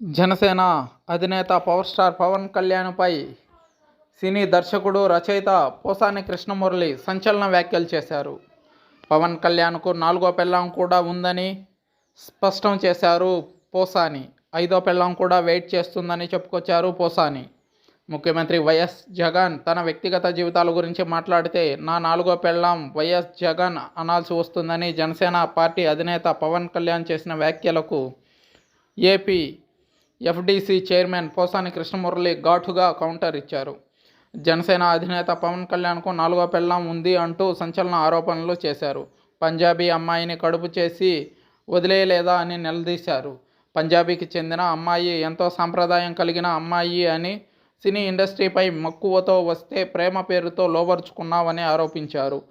జనసేన అధినేత power star Pawan కళ్యాణ్పై సినీ దర్శకుడు రచయిత పోసాని కృష్ణమురళి సంచలన వ్యాఖ్యలు చేశారు. పవన్ కళ్యాణ్కు నాలుగో పెళ్ళాం కూడా ఉందని స్పష్టం చేశారు పోసాని. ఐదో పెళ్ళాం కూడా వెయిట్ చేస్తుందని చెప్పుకొచ్చారు పోసాని. ముఖ్యమంత్రి వైఎస్ జగన్ తన వ్యక్తిగత జీవితాల గురించి మాట్లాడితే నా నాలుగో పెళ్ళాం వైఎస్ జగన్ అనాల్సి వస్తుందని జనసేన పార్టీ అధినేత పవన్ కళ్యాణ్ చేసిన వ్యాఖ్యలకు AP FDC chairman Posani Krishnamurali ఘాటుగా కౌంటర్ ఇచ్చారు. జనసేన అధినేత పవన్ కళ్యాణ్కు నాలుగో పెళ్ళం ఉంది అంటూ సంచలన ఆరోపణలు చేశారు. పంజాబీ అమ్మాయిని కడుపు చేసి వదిలేయలేదా అని నిలదీశారు. పంజాబీకి చెందిన అమ్మాయి ఎంతో సాంప్రదాయం కలిగిన అమ్మాయి అని సినీ ఇండస్ట్రీపై మక్కువతో వస్తే ప్రేమ పేరుతో లోబరుచుకున్నావని ఆరోపించారు.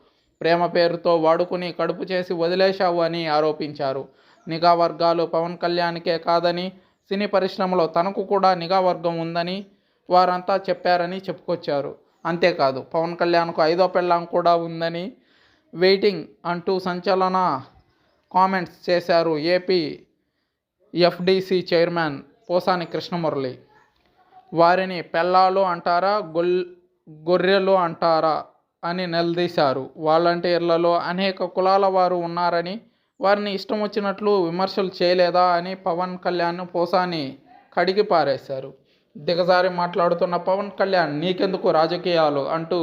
ప్రేమ పేరుతో వాడుకుని కడుపు చేసి వదిలేశావు అని ఆరోపించారు. నిఘా వర్గాలు పవన్ కళ్యాణ్కే కాదని సినీ పరిశ్రమలో తనకు కూడా నిఘా వర్గం ఉందని వారంతా చెప్పారని చెప్పుకొచ్చారు. అంతేకాదు పవన్ కళ్యాణ్కు ఐదో పెళ్ళాం కూడా ఉందని వెయిటింగ్ అంటూ సంచలన కామెంట్స్ చేశారు AP FDC chairman Posani Krishnamurali. వారిని పెళ్ళాలు అంటారా గొల్ గొర్రెలు అంటారా అని నిలదీశారు. వాలంటీర్లలో అనేక కులాల వారు ఉన్నారని వారిని ఇష్టం వచ్చినట్లు విమర్శలు చేయలేదా అని పవన్ కళ్యాణ్ పోసాని కడిగి పారేశారు. దిగజారి మాట్లాడుతున్న పవన్ కళ్యాణ్ నీకెందుకు రాజకీయాలు? అంటూ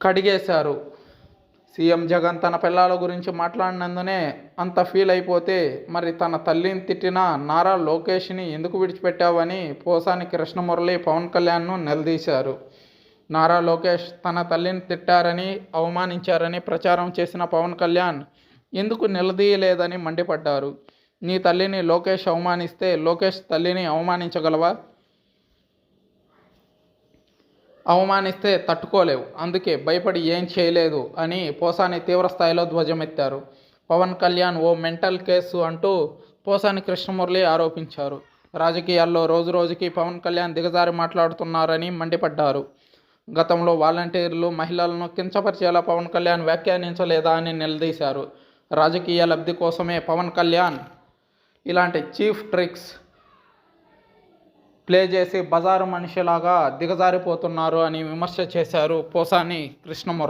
కడిగేశారు. సీఎం జగన్ తన పిల్లల గురించి మాట్లాడినందునే అంత ఫీల్ అయిపోతే మరి తన తల్లిని తిట్టిన నారా లోకేష్ని ఎందుకు విడిచిపెట్టావని పోసాని కృష్ణమురళి పవన్ కళ్యాణ్ను నిలదీశారు. నారా లోకేష్ తన తల్లిని తిట్టారని అవమానించారని ప్రచారం చేసిన పవన్ కళ్యాణ్ ఎందుకు నిలదీయలేదని మండిపడ్డారు. నీ తల్లిని లోకేష్ అవమానిస్తే లోకేష్ తల్లిని అవమానించగలవా? అవమానిస్తే తట్టుకోలేవు. అందుకే భయపడి ఏం చేయలేదు అని పోసాని తీవ్రస్థాయిలో ధ్వజమెత్తారు. పవన్ కళ్యాణ్ ఓ మెంటల్ కేసు అంటూ పోసాని కృష్ణమురళి ఆరోపించారు. రాజకీయాల్లో రోజు రోజుకి పవన్ కళ్యాణ్ దిగజారి మాట్లాడుతున్నారని మండిపడ్డారు. గతంలో వాలంటీర్లు మహిళలను కించపరిచేలా పవన్ కళ్యాణ్ వ్యాఖ్యానించలేదా అని నిలదీశారు. రాజకీయ లబ్ధి కోసమే పవన్ కళ్యాణ్ ఇలాంటి చీఫ్ ట్రిక్స్ ప్లే చేసి బజారు మనిషిలాగా దిగజారిపోతున్నారు అని విమర్శ చేశారు పోసాని కృష్ణమూర్తి.